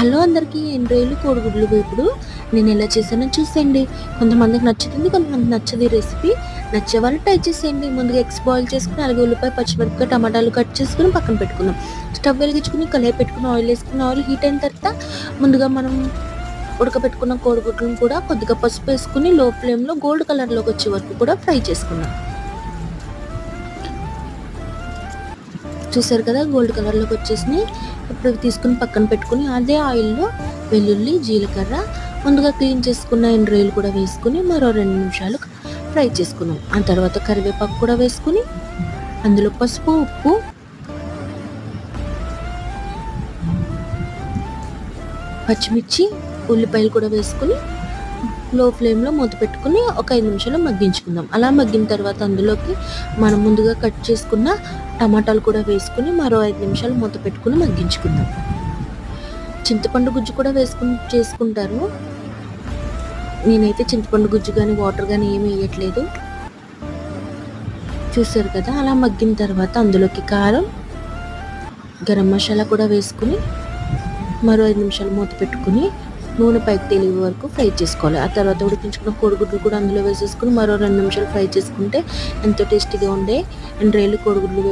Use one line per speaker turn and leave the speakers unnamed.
Hello అందరికీ ఎన్ని రోజులు కోడిగుడ్లు ఇప్పుడు నేను ఎలా చేశానో చూసేయండి. కొంతమందికి నచ్చుతుంది కొంతమంది నచ్చది రెసిపీ నచ్చే వాళ్ళు ట్రై చేసేయండి. ముందుగా ఎగ్స్ బాయిల్ చేసుకుని అలాగే ఉల్లిపాయ పచ్చిమిరపకాయ టమాటాలు కట్ చేసుకుని పక్కన పెట్టుకుందాం. స్టవ్ వెలిగించుకుని కలయి పెట్టుకుని ఆయిల్ వేసుకుని ఆయిల్ హీట్ అయిన తర్వాత ముందుగా మనం ఉడకబెట్టుకున్న కోడిగుడ్లను కూడా కొద్దిగా పసుపు వేసుకుని లో ఫ్లేమ్లో గోల్డ్ కలర్లోకి వచ్చే వరకు కూడా ఫ్రై చేసుకున్నాం చూసారు కదా గోల్డ్ కలర్లోకి వచ్చేసినాయి. ఇప్పుడు తీసుకుని పక్కన పెట్టుకుని అదే ఆయిల్లో వెల్లుల్లి జీలకర్ర ముందుగా క్లీన్ చేసుకున్న ఎండ్రాయిలు కూడా వేసుకుని మరో రెండు నిమిషాలు ఫ్రై చేసుకున్నాం. ఆ తర్వాత కరివేపాకు కూడా వేసుకుని అందులో పసుపు ఉప్పు పచ్చిమిర్చి ఉల్లిపాయలు కూడా వేసుకుని లో ఫ్లేమ్లో మూత పెట్టుకుని ఒక ఐదు నిమిషాలు మగ్గించుకుందాం. అలా మగ్గిన తర్వాత అందులోకి మనం ముందుగా కట్ చేసుకున్న టమాటాలు కూడా వేసుకుని మరో ఐదు నిమిషాలు మూత పెట్టుకుని మగ్గించుకుందాం. చింతపండు గుజ్జు కూడా వేసుకుని చేసుకుంటారు. నేనైతే చింతపండు గుజ్జు కానీ వాటర్ కానీ ఏమి వేయట్లేదు. చూసారు కదా అలా మగ్గిన తర్వాత అందులోకి కారం గరం మసాలా కూడా వేసుకుని మరో ఐదు నిమిషాలు మూత పెట్టుకుని నూనె పైకి తేలిగే వరకు ఫ్రై చేసుకోవాలి. ఆ తర్వాత ఉడికించుకున్న కోడిగుడ్లు కూడా అందులో వేసేసుకుని మరో రెండు నిమిషాలు ఫ్రై చేసుకుంటే ఎంతో టేస్టీగా ఉండే ఎండ్రాయిలు కోడిగుడ్లు